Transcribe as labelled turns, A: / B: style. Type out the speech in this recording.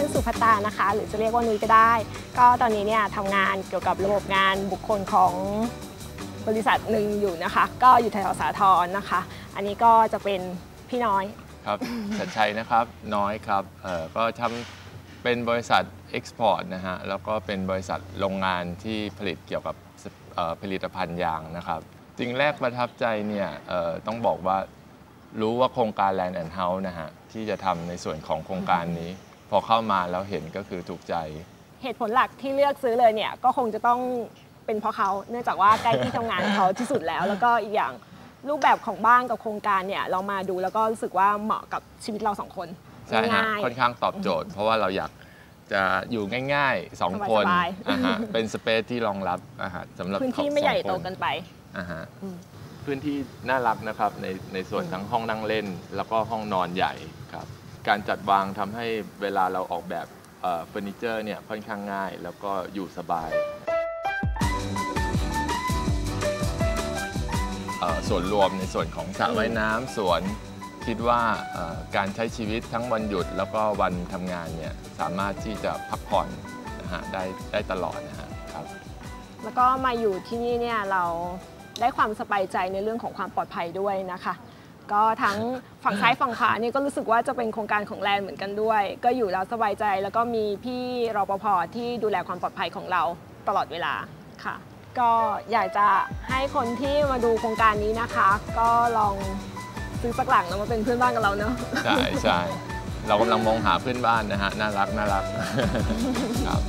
A: ชื่อสุภตานะคะ หรือจะเรียกว่านุ้ยก็ได้ ก็ตอนนี้เนี่ยทำงานเกี่ยวกับระบบงานบุคคลของบริษัทหนึ่งอยู่นะคะ ก็อยู่แถวสาทรนะคะ อันนี้ก็จะเป็นพี่น้อย
B: ครับชัดชัยนะครับน้อยครับเอ่อก็ทำเป็นบริษัทเอ็กซ์พอร์ตนะฮะแล้วก็เป็นบริษัทโรงงานที่ผลิตเกี่ยวกับเอ่อผลิตภัณฑ์ยางนะครับสิ่งแรกประทับใจเนี่ยเอ่อต้องบอกว่ารู้ว่าโครงการ Land and House นะฮะที่จะทำในส่วนของโครงการนี้ พอเข้ามาแล้วเห็นก็คือถูกใจ
A: เหตุผลหลักที่เลือกซื้อเลยเนี่ยก็คงจะต้องเป็นเพราะเขาเนื่องจากว่าใกล้ที่ทำงานเขาที่สุดแล้ว แล้วก็อีกอย่างรูปแบบของบ้านกับโครงการเนี่ยเรามาดูแล้วก็รู้สึกว่าเหมาะกับชีวิตเราสองคน
B: ใช่ฮะ
A: ง่ายๆ
B: ค่อนข้างตอบโจทย์ เพราะว่าเราอยากจะอยู่ง่ายๆ2คน
A: สบายๆ
B: อ่าฮะเป็นสเปซที่รองรับอ่าฮะสำหรับ
A: พื้นที่
B: ของ
A: ไม่ใหญ่
B: สอง
A: โต
B: คน
A: เกินไป
B: อ่าฮะ
A: อืม
B: พื้นที่น่ารักนะครับในในส่วนทั้งห้องนั่งเล่น แล้วก็ห้องนอนใหญ่ครับ การจัดวางทำให้เวลาเราออกแบบเฟอร์นิเจอร์เนี่ยค่อนข้างง่าย แล้วก็อยู่สบายส่วนรวมในส่วนของสระว่ายน้ำสวนคิดว่าการใช้ชีวิตทั้งวันหยุดแล้วก็วันทำงานเนี่ยสามารถที่จะพักผ่อนนะฮะได้ได้ตลอดนะฮะครับ
A: แล้วก็มาอยู่ที่นี่เนี่ยเราได้ความสบายใจในเรื่องของความปลอดภัยด้วยนะคะ ก็ทั้งฝั่งซ้ายฝั่งขวานี่ก็รู้สึกว่าจะเป็นโครงการของแลนด์เหมือนกันด้วย ก็อยู่แล้วสบายใจแล้วก็มีพี่รปภที่ดูแลความปลอดภัยของเราตลอดเวลาค่ะ ก็อยากจะให้คนที่มาดูโครงการนี้นะคะ ก็ลองซื้อสักหลังแล้วมาเป็นเพื่อนบ้านกับเราเนอะ
B: ใช่ใช่เรากำลังมองหาเพื่อนบ้านนะฮะน่ารักน่ารักครับ